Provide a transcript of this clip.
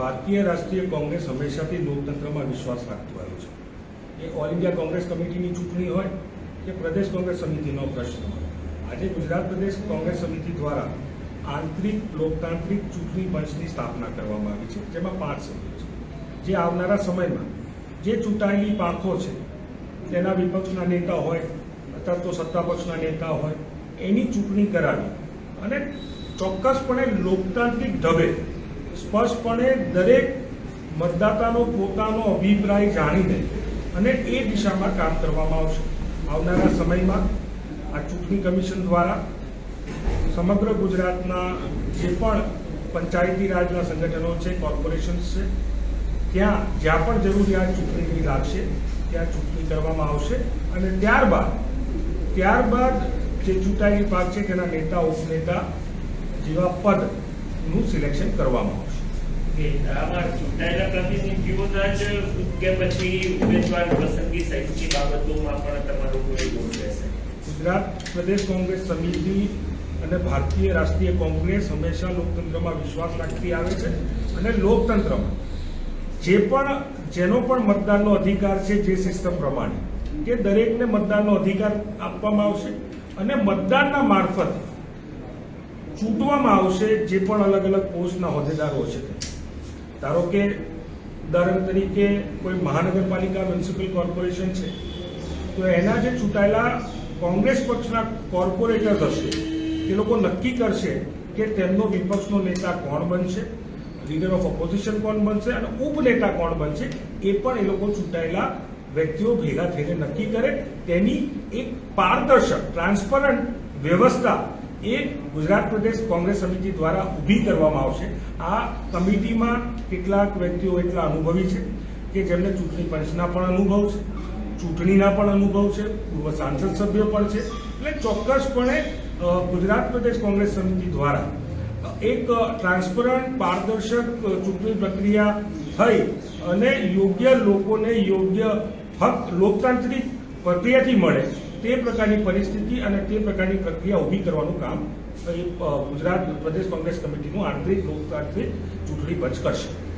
ભારતીય રાષ્ટ્રીય કોંગ્રેસ હંમેશાથી લોકતંત્રમાં વિશ્વાસ રાખતું આવ્યું છે. એ ઓલ ઇન્ડિયા કોંગ્રેસ કમિટીની ચૂંટણી હોય કે પ્રદેશ કોંગ્રેસ સમિતિનો પ્રશ્ન હોય. આજે ગુજરાત પ્રદેશ કોંગ્રેસ સમિતિ દ્વારા આંતરિક લોકતાંત્રિક ચૂંટણી પંચની સ્થાપના કરવામાં આવી છે, જેમાં પાંચ સભ્યો છે. જે આવનારા સમયમાં જે ચૂંટાયેલી પાંખો છે, તેના વિપક્ષના નેતા હોય, અથવા તો સત્તા પક્ષના નેતા હોય, એની ચૂંટણી કરાવી અને ચોક્કસપણે લોકતાંત્રિક ઢબે સ્પષ્ટપણે દરેક મતદાતાનો પોતાનો અભિપ્રાય જાણીને અને એ દિશામાં કામ કરવામાં આવશે. આવનારા સમયમાં આ ચૂંટણી કમિશન દ્વારા સમગ્ર ગુજરાતના જે પણ પંચાયતી રાજના સંગઠનો છે, કોર્પોરેશન્સ છે, ત્યાં જ્યાં પણ જરૂરિયાત ચૂંટણીની લાગશે, ત્યાં ચૂંટણી કરવામાં આવશે અને ત્યારબાદ ત્યારબાદ જે ચૂંટાયેલી પાક છે, તેના નેતા, ઉપનેતા જેવા પદનું સિલેક્શન કરવામાં આવશે. ગુજરાત પ્રદેશ કોંગ્રેસ સમિતિ અને ભારતીય રાષ્ટ્રીય કોંગ્રેસ હંમેશા લોકતંત્રમાં વિશ્વાસ રાખતી આવે છે અને લોકતંત્રમાં જે પણ જેનો પણ મતદાનનો અધિકાર છે જે સિસ્ટમ પ્રમાણે તે દરેકને મતદાનનો અધિકાર આપવામાં આવશે અને મતદાનના મારફત ચૂંટવામાં આવશે જે પણ અલગ અલગ પોસ્ટના હોદ્દેદારો છે. ધારો કે, ઉદાહરણ તરીકે કોઈ મહાનગરપાલિકા મ્યુનિસિપલ કોર્પોરેશન છે, તો એના જે ચૂંટાયેલા કોંગ્રેસ પક્ષના કોર્પોરેટર હશે એ લોકો નક્કી કરશે કે તેમનો વિપક્ષનો નેતા કોણ બનશે, લીડર ઓફ ઓપોઝિશન કોણ બનશે અને ઉપનેતા કોણ બનશે, એ પણ એ લોકો ચૂંટાયેલા વ્યક્તિઓ ભેગા થઈને નક્કી કરે. તેની એક પારદર્શક, ટ્રાન્સપરન્ટ વ્યવસ્થા એ ગુજરાત પ્રદેશ કોંગ્રેસ સમિતિ દ્વારા ઊભી કરવામાં આવશે. આ કમિટીમાં કેટલાક વ્યક્તિઓ એટલા અનુભવી છે કે જેમને ચૂંટણી પંચના પણ અનુભવ છે, ચૂંટણીના પણ અનુભવ છે, પૂર્વ સાંસદ સભ્યો પણ છે. એટલે ચોક્કસપણે ગુજરાત પ્રદેશ કોંગ્રેસ સમિતિ દ્વારા એક ટ્રાન્સપરન્ટ, પારદર્શક ચૂંટણી પ્રક્રિયા થઈ અને યોગ્ય લોકોને યોગ્ય હક લોકતાંત્રિક પ્રક્રિયાથી મળે. તે પ્રકારની પરિસ્થિતિ અને તે પ્રકારની પ્રક્રિયા ઊભી કરવાનું કામ ગુજરાત પ્રદેશ કોંગ્રેસ કમિટીનું આંતરિક લોકતાંત્રિક ચૂંટણી પંચ કરશે.